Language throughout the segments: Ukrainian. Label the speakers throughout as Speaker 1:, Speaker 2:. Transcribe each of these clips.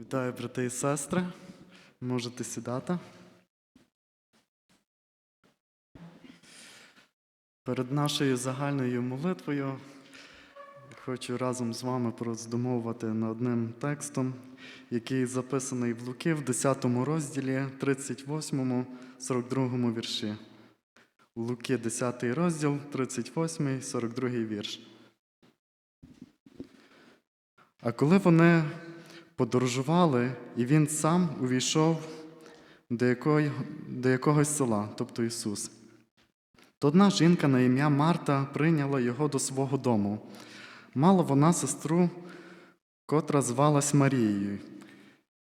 Speaker 1: Вітаю, брати і сестри. Можете сідати. Перед нашою загальною молитвою хочу разом з вами пороздумовувати над одним текстом, який записаний в Луки в 10 розділі, 38, 42 вірші. Луки, 10 розділ, 38, 42 вірш. А коли вони подорожували, і він сам увійшов до, якої, до якогось села, тобто Ісус. То одна жінка на ім'я Марта прийняла його до свого дому. Мала вона сестру, котра звалась Марією,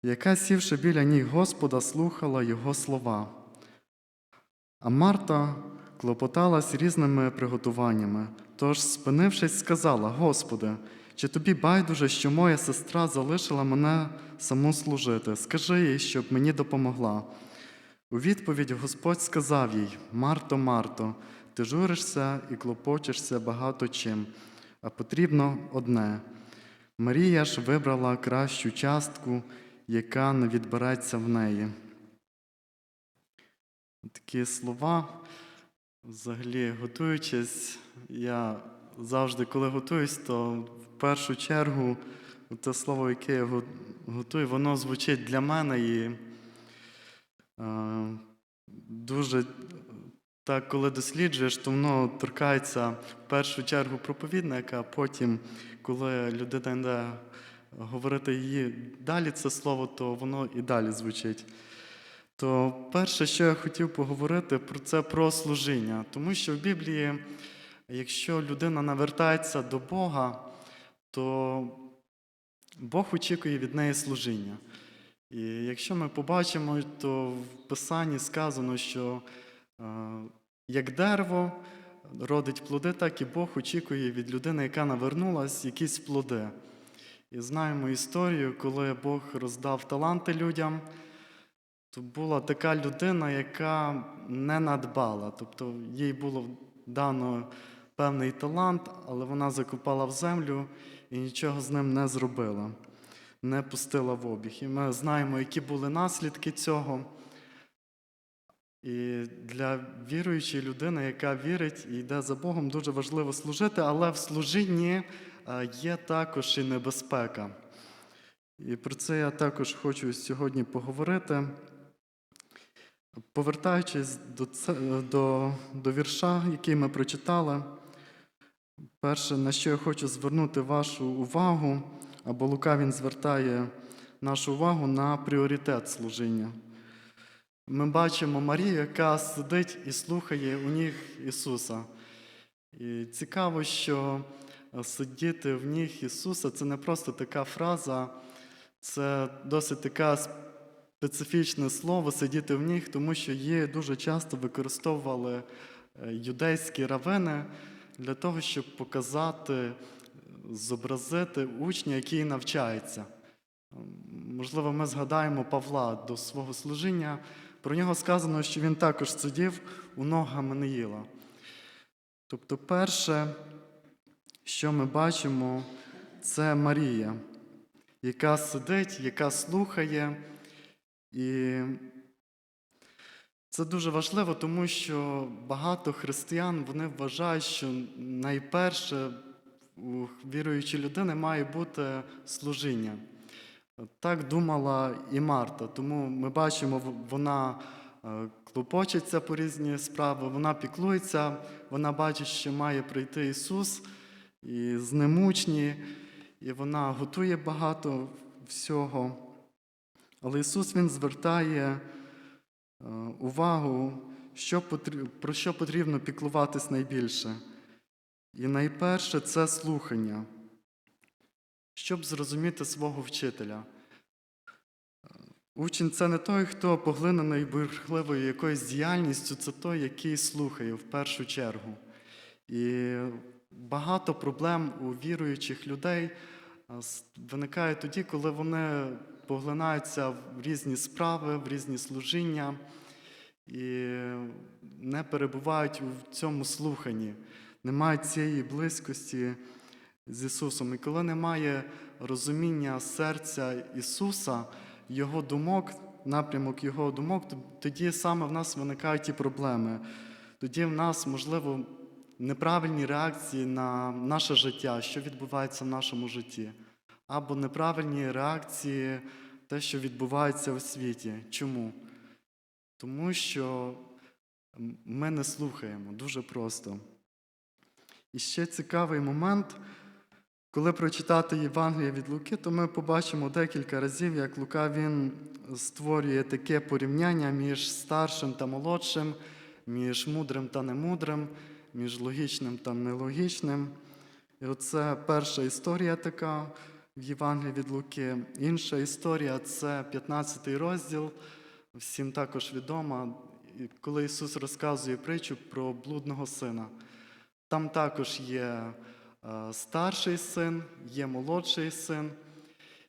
Speaker 1: яка, сівши біля ніг Господа, слухала його слова. А Марта клопоталась різними приготуваннями, тож, спинившись, сказала: Господи, чи тобі байдуже, що моя сестра залишила мене саму служити? Скажи їй, щоб мені допомогла. У відповідь Господь сказав їй: Марто, Марто, ти журишся і клопочешся багато чим, а потрібно одне. Марія ж вибрала кращу частку, яка не відбереться в неї. Такі слова. Взагалі, готуючись, я завжди, коли готуюсь, то першу чергу те слово, яке я готую, воно звучить для мене і е, дуже так, коли досліджуєш, то воно торкається в першу чергу проповідника, а потім, коли людина йде говорити її далі це слово, то воно і далі звучить. То перше, що я хотів поговорити, про це про служіння. Тому що в Біблії, якщо людина навертається до Бога, то Бог очікує від неї служіння. І якщо ми побачимо, то в Писанні сказано, що е, як дерево родить плоди, так і Бог очікує від людини, яка навернулась, якісь плоди. І знаємо історію, коли Бог роздав таланти людям, то була така людина, яка не надбала. Тобто їй було дано певний талант, але вона закопала в землю і нічого з ним не зробила, не пустила в обіг. І ми знаємо, які були наслідки цього. І для віруючої людини, яка вірить і йде за Богом, дуже важливо служити, але в служінні е, є також і небезпека. І про це я також хочу сьогодні поговорити. Повертаючись до, до, до вірша, який ми прочитали, перше, на що я хочу звернути вашу увагу, або Лука він звертає нашу увагу на пріоритет служіння. Ми бачимо Марію, яка сидить і слухає у ніг Ісуса. І цікаво, що сидіти в ніг Ісуса це не просто така фраза, це досить таке специфічне слово сидіти в ніг, тому що її дуже часто використовували е, юдейські равини для того, щоб показати, зобразити учня, який навчається. Можливо, ми згадаємо Павла до свого служіння. Про нього сказано, що він також сидів у ног Гаманеїла. Тобто, перше, що ми бачимо, це Марія, яка сидить, яка слухає. І це дуже важливо, тому що багато християн вони вважають, що найперше у віруючої людини має бути служіння. Так думала і Марта. Тому ми бачимо, вона е, клопочеться по різні справи, вона піклується, вона бачить, що має прийти Ісус і з ним учні, і вона готує багато всього. Але Ісус Він звертає увагу, що потрі- про що потрібно піклуватись найбільше. І найперше це слухання щоб зрозуміти свого вчителя. Учень це не той, хто поглинений бурхливою якоюсь діяльністю, це той, який слухає в першу чергу. І багато проблем у віруючих людей виникає тоді, коли вони поглинаються в різні справи, в різні служіння і не перебувають у цьому слуханні, не мають цієї близькості з Ісусом. І коли немає розуміння серця Ісуса, Його думок, напрямок Його думок, тоді саме в нас виникають ті проблеми. Тоді в нас, можливо, неправильні реакції на наше життя, що відбувається в нашому житті, або неправильні реакції, те, що відбувається у світі. Чому? Тому що ми не слухаємо дуже просто. І ще цікавий момент, коли прочитати Євангеліє від Луки, то ми побачимо декілька разів, як Лука він створює таке порівняння між старшим та молодшим, між мудрим та немудрим, між логічним та нелогічним. І оце перша історія така в Євангелії від Луки. Інша історія це 15 розділ, всім також відома, коли Ісус розказує притчу про блудного сина. Там також є е, старший син, є молодший син.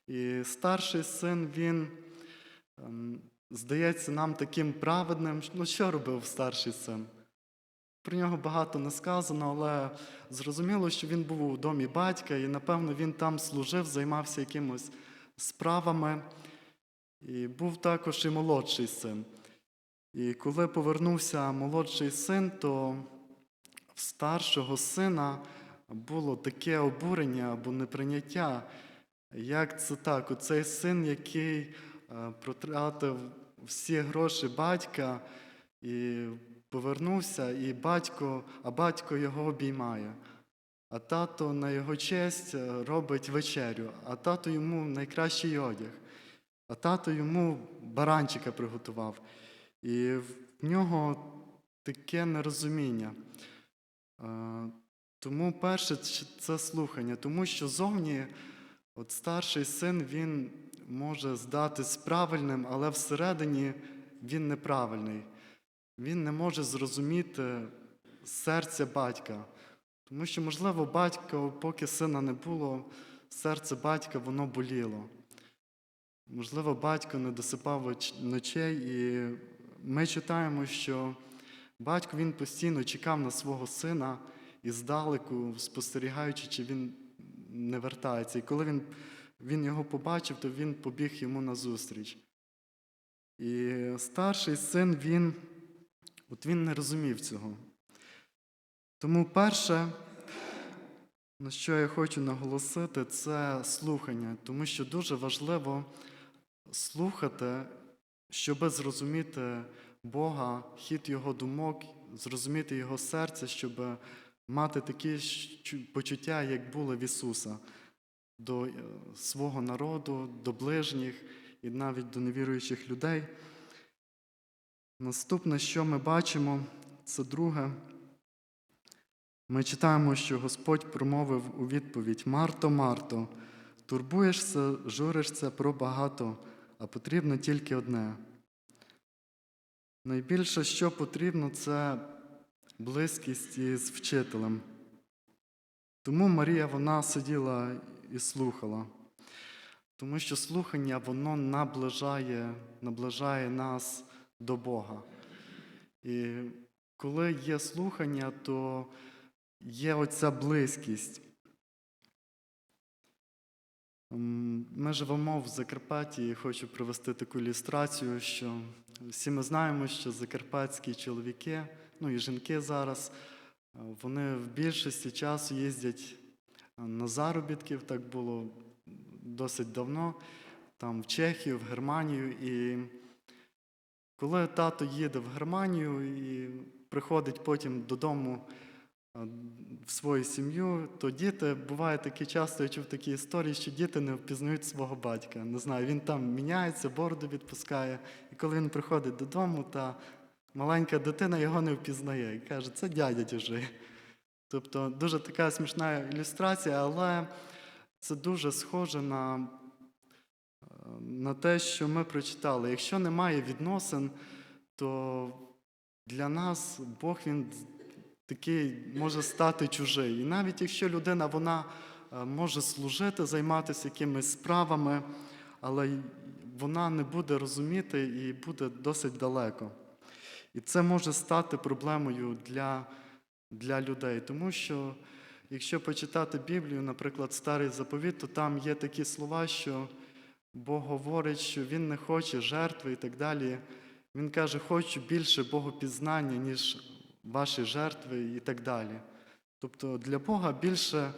Speaker 1: І старший син, він ем, здається нам таким праведним. Ну, що робив старший син? Про нього багато не сказано, але зрозуміло, що він був у домі батька, і, напевно, він там служив, займався якимось справами. І був також і молодший син. І коли повернувся молодший син, то в старшого сина було таке обурення або неприйняття. Як це так? Оцей син, який е, протратив всі гроші батька і повернувся, і батько, а батько його обіймає. А тато на його честь е, робить вечерю, а тато йому найкращий одяг, а тато йому баранчика приготував. І в нього таке нерозуміння. Е, Тому перше це слухання, тому що зовні от старший син він може здатись правильним, але всередині він неправильний. Він не може зрозуміти серця батька. Тому що, можливо, батько, поки сина не було, серце батька воно боліло. Можливо, батько не досипав ночей, і ми читаємо, що батько він постійно чекав на свого сина і здалеку, спостерігаючи, чи він не вертається. І коли він, він його побачив, то він побіг йому назустріч. І старший син, він, от він не розумів цього. Тому перше, на що я хочу наголосити, це слухання, тому що дуже важливо слухати, щоб зрозуміти Бога, хід Його думок, зрозуміти Його серце, щоб мати такі почуття, як були в Ісуса, до е, свого народу, до ближніх і навіть до невіруючих людей. Наступне, що ми бачимо, це друге. Ми читаємо, що Господь промовив у відповідь: Марто, Марто, турбуєшся, журишся про багато, а потрібно тільки одне. Найбільше, що потрібно, це близькість із вчителем. Тому Марія вона сиділа і слухала. Тому що слухання воно наближає, наближає нас до Бога. І коли є слухання, то є оця близькість. Ми живемо в Закарпатті і хочу привести таку ілюстрацію, що всі ми знаємо, що закарпатські чоловіки, ну і жінки зараз, вони в більшості часу їздять на заробітків, так було досить давно, там в Чехію, в Германію. І коли тато їде в Германію і приходить потім додому е, в свою сім'ю, то діти буває такі часто, я чув такі історії, що діти не впізнають свого батька. Не знаю, він там міняється, бороду відпускає. І коли він приходить додому, та маленька дитина його не впізнає і каже, це дядя чужий. Тобто дуже така смішна ілюстрація, але це дуже схоже на, на те, що ми прочитали. Якщо немає відносин, то для нас Бог він такий може стати чужий. І навіть якщо людина вона е, може служити, займатися якимись справами, але вона не буде розуміти і буде досить далеко. І це може стати проблемою для, для людей, тому що якщо почитати Біблію, наприклад, Старий заповіт, то там є такі слова, що Бог говорить, що Він не хоче жертви і так далі. Він каже, хочу більше Богопізнання, ніж ваші жертви і так далі. Тобто для Бога більше,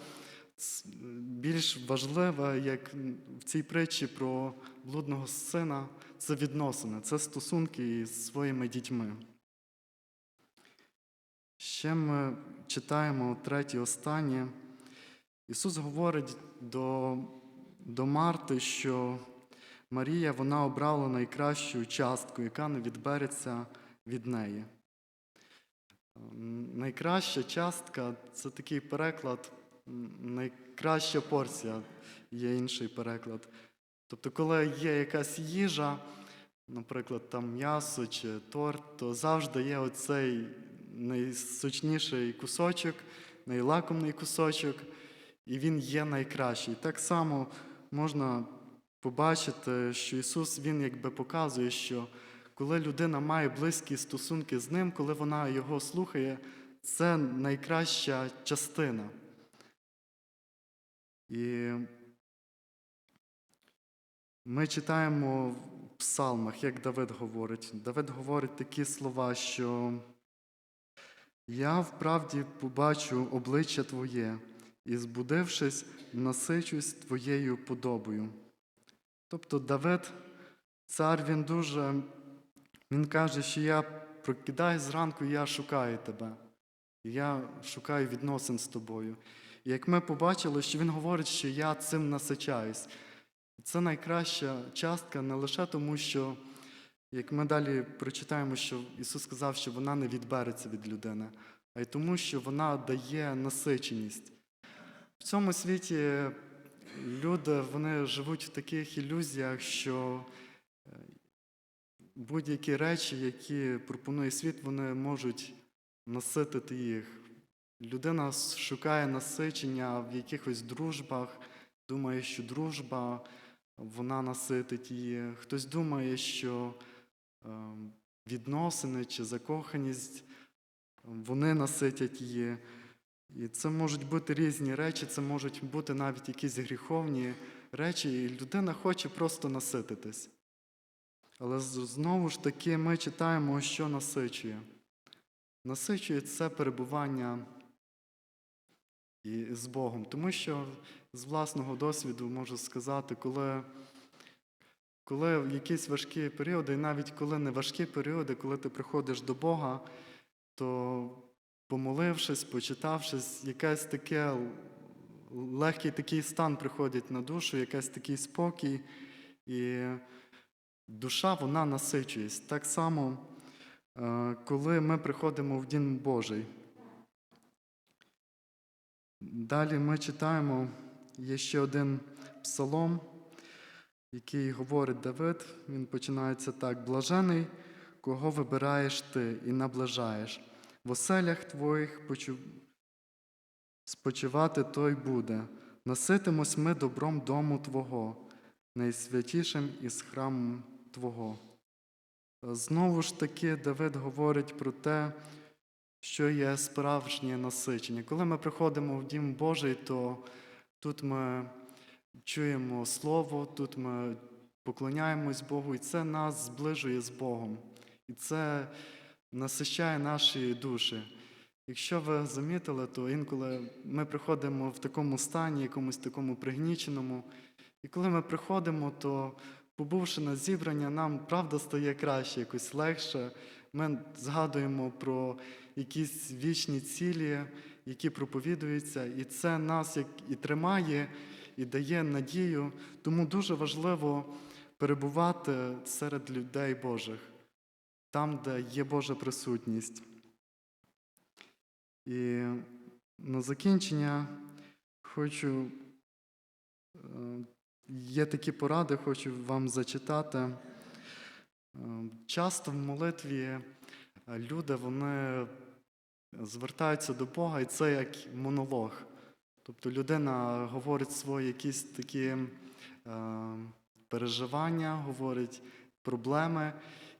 Speaker 1: більш важливе, як в цій притчі про блудного сина, це відносини, це стосунки із своїми дітьми. Ще ми читаємо третє останнє. Ісус говорить до, до Марти, що Марія вона обрала найкращу частку, яка не відбереться від неї. Найкраща частка це такий переклад, найкраща порція, є інший переклад. Тобто, коли є якась їжа, наприклад, там м'ясо чи торт, то завжди є оцей найсочніший кусочок, найлакомний кусочок, і він є найкращий. Так само можна побачити, що Ісус Він якби показує, що коли людина має близькі стосунки з Ним, коли вона Його слухає, це найкраща частина. І ми читаємо в псалмах, як Давид говорить. Давид говорить такі слова, що я вправді побачу обличчя Твоє, і, збудившись, насичусь Твоєю подобою. Тобто Давид, цар, він дуже, він каже, що я прокидаюсь зранку, я шукаю тебе. Я шукаю відносин з тобою. І як ми побачили, що він говорить, що я цим насичаюсь. Це найкраща частка не лише тому, що, як ми далі прочитаємо, що Ісус сказав, що вона не відбереться від людини, а й тому, що вона дає насиченість. В цьому світі люди вони живуть в таких ілюзіях, що е, будь-які речі, які пропонує світ, вони можуть наситити їх. Людина шукає насичення в якихось дружбах, думає, що дружба вона наситить її. Хтось думає, що е, відносини чи закоханість вони наситять її. І це можуть бути різні речі, це можуть бути навіть якісь гріховні речі, і людина хоче просто насититись. Але знову ж таки ми читаємо, що насичує. Насичує це перебування і з Богом. Тому що з власного досвіду можу сказати, коли, коли якісь важкі періоди, і навіть коли не важкі періоди, коли ти приходиш до Бога, то помолившись, почитавшись, якесь таке легкий такий стан приходить на душу, якийсь такий спокій, і душа вона насичується. Так само, е, коли ми приходимо в Дім Божий. Далі ми читаємо, є ще один псалом, який говорить Давид. Він починається так: блажений, кого вибираєш ти і наближаєш. В оселях твоїх спочивати той буде. Наситимось ми добром дому Твого, найсвятішим із храму Твого. Знову ж таки, Давид говорить про те, що є справжнє насичення. Коли ми приходимо в Дім Божий, то тут ми чуємо Слово, тут ми поклоняємось Богу, і це нас зближує з Богом. І це насичає наші душі. Якщо ви замітили, то інколи ми приходимо в такому стані, якомусь такому пригніченому, і коли ми приходимо, то, побувши на зібрання, нам правда стає краще, якось легше. Ми згадуємо про якісь вічні цілі, які проповідуються, і це нас як і тримає, і дає надію. Тому дуже важливо перебувати серед людей Божих, там, де є Божа присутність. І на закінчення хочу, е, є такі поради, хочу вам зачитати. Е, Часто в молитві е, люди вони звертаються до Бога, і це як монолог. Тобто людина говорить свої якісь такі е, переживання, говорить проблеми,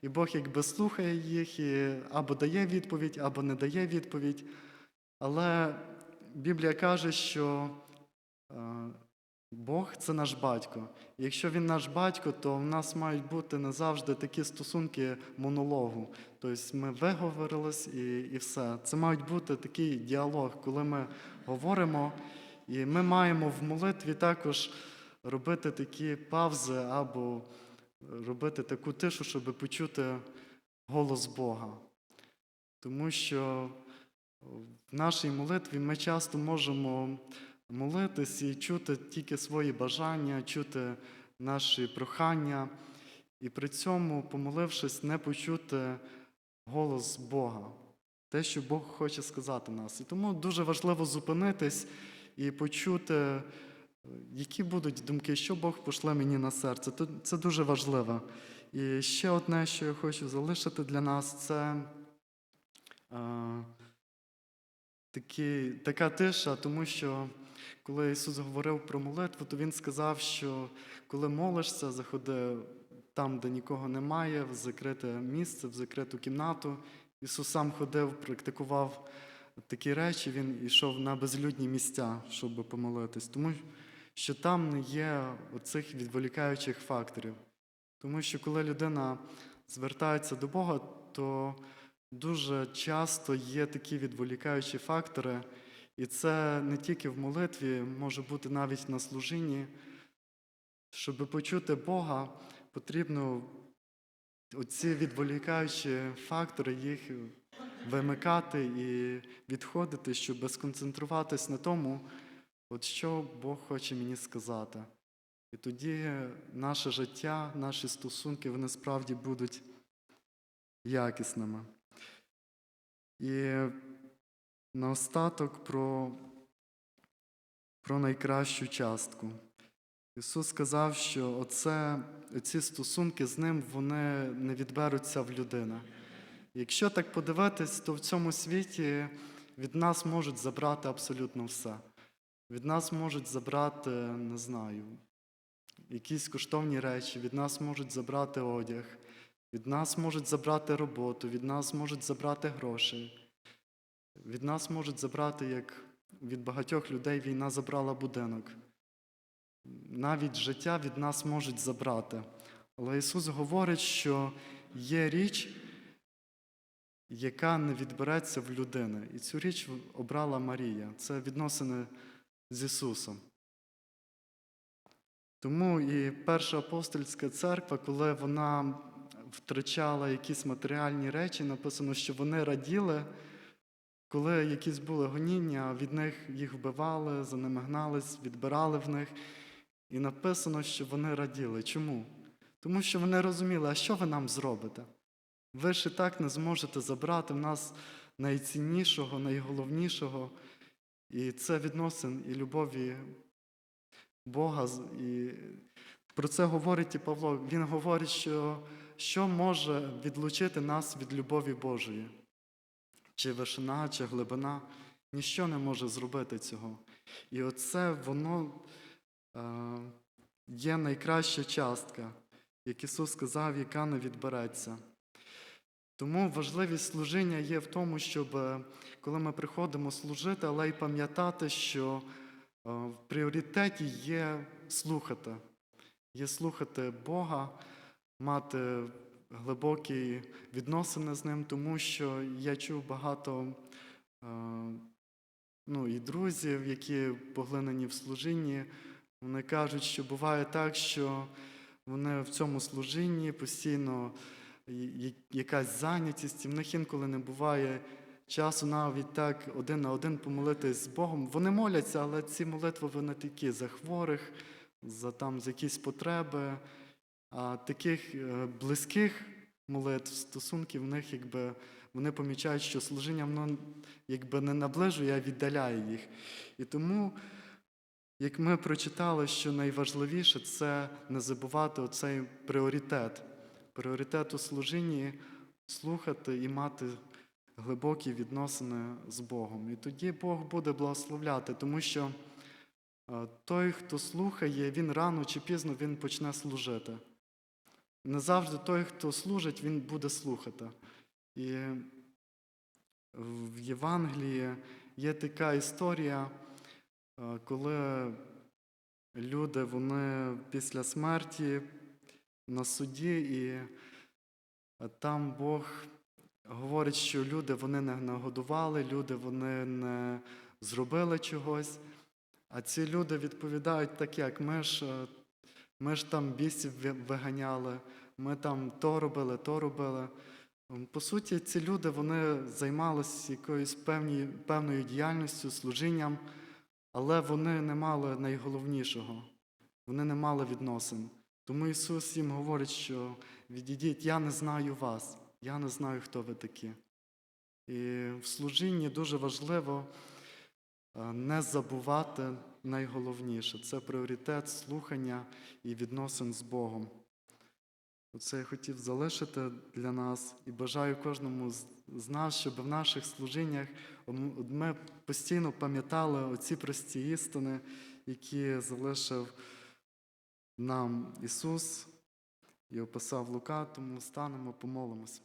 Speaker 1: і Бог якби слухає їх і або дає відповідь, або не дає відповідь. Але Біблія каже, що е, Бог це наш батько. І якщо він наш батько, то в нас мають бути не завжди такі стосунки монологу. Тобто ми виговорились і, і все. Це мають бути такий діалог, коли ми говоримо, і ми маємо в молитві також робити такі павзи або робити таку тишу, щоб почути голос Бога. Тому що в нашій молитві ми часто можемо молитись і чути тільки свої бажання, чути наші прохання, і при цьому, помолившись, не почути голос Бога, те, що Бог хоче сказати нас. І тому дуже важливо зупинитись і почути, які будуть думки, що Бог пошле мені на серце. Це- дуже важливо. І ще одне, що я хочу залишити для нас, це е, такі, така тиша, тому що коли Ісус говорив про молитву, то Він сказав, що коли молишся, заходи там, де нікого немає, в закрите місце, в закриту кімнату. Ісус сам ходив, практикував такі речі, Він йшов на безлюдні місця, щоб помолитись, тому що там не є оцих відволікаючих факторів. Тому що коли людина звертається до Бога, то дуже часто є такі відволікаючі фактори, і це не тільки в молитві, може бути навіть на служінні. Щоб почути Бога, потрібно оці відволікаючі фактори, їх вимикати і відходити, щоб сконцентруватись на тому, от що Бог хоче мені сказати. І тоді наше життя, наші стосунки, вони справді будуть якісними. І наостаток про, про найкращу частку. Ісус сказав, що оце, ці стосунки з Ним вони не відберуться в людини. Якщо так подивитись, то в цьому світі від нас можуть забрати абсолютно все. Від нас можуть забрати, не знаю, якісь коштовні речі, від нас можуть забрати одяг, від нас можуть забрати роботу, від нас можуть забрати гроші, від нас можуть забрати, як від багатьох людей війна забрала будинок. Навіть життя від нас можуть забрати. Але Ісус говорить, що є річ, яка не відбереться в людини. І цю річ обрала Марія. Це відносини з Ісусом. Тому і перша апостольська церква, коли вона втрачала якісь матеріальні речі, написано, що вони раділи, коли якісь були гоніння, від них їх вбивали, за ними гнались, відбирали в них. І написано, що вони раділи. Чому? Тому що вони розуміли, а що ви нам зробите? Ви ж і так не зможете забрати в нас найціннішого, найголовнішого. І це відносин і любові Бога. І про це говорить і Павло. Він говорить, що що може відлучити нас від любові Божої? Чи вишина, чи глибина? Ніщо не може зробити цього. І оце воно е, є найкраща частка, як Ісус сказав, яка не відбереться. Тому важливість служіння є в тому, щоб е, коли ми приходимо служити, але й пам'ятати, що е, в пріоритеті є слухати, є слухати Бога, мати глибокі відносини з ним, тому що я чув багато е, ну, і друзів, які поглинені в служінні. Вони кажуть, що буває так, що вони в цьому служінні постійно якась зайнятість, і в них інколи не буває часу навіть так один на один помолитись з Богом. Вони моляться, але ці молитви вони такі за хворих, за там за якісь потреби. А таких е, близьких молитв, стосунків в них, якби вони помічають, що служіння воно якби не наближує, а віддаляє їх. І тому, як ми прочитали, що найважливіше це не забувати оцей пріоритет. Пріоритет у служінні слухати і мати глибокі відносини з Богом. І тоді Бог буде благословляти, тому що е, той, хто слухає, він рано чи пізно він почне служити. Не завжди той, хто служить, він буде слухати. І в Євангелії є така історія, е, коли люди вони після смерті на суді, і е, там Бог говорить, що люди вони не нагодували, люди вони не зробили чогось. А ці люди відповідають так, як ми ж, е, ми ж там бісів виганяли, ми там то робили, то робили. По суті, ці люди вони займалися якоюсь певні, певною діяльністю, служінням, але вони не мали найголовнішого. Вони не мали відносин. Тому Ісус їм говорить, що відійдіть, я не знаю вас, я не знаю, хто ви такі. І в служінні дуже важливо е, не забувати найголовніше це пріоритет слухання і відносин з Богом. Оце я хотів залишити для нас і бажаю кожному з- нас, щоб в наших служіннях ми постійно пам'ятали оці прості істини, які залишив нам Ісус і описав Лука, тому станемо, помолимося.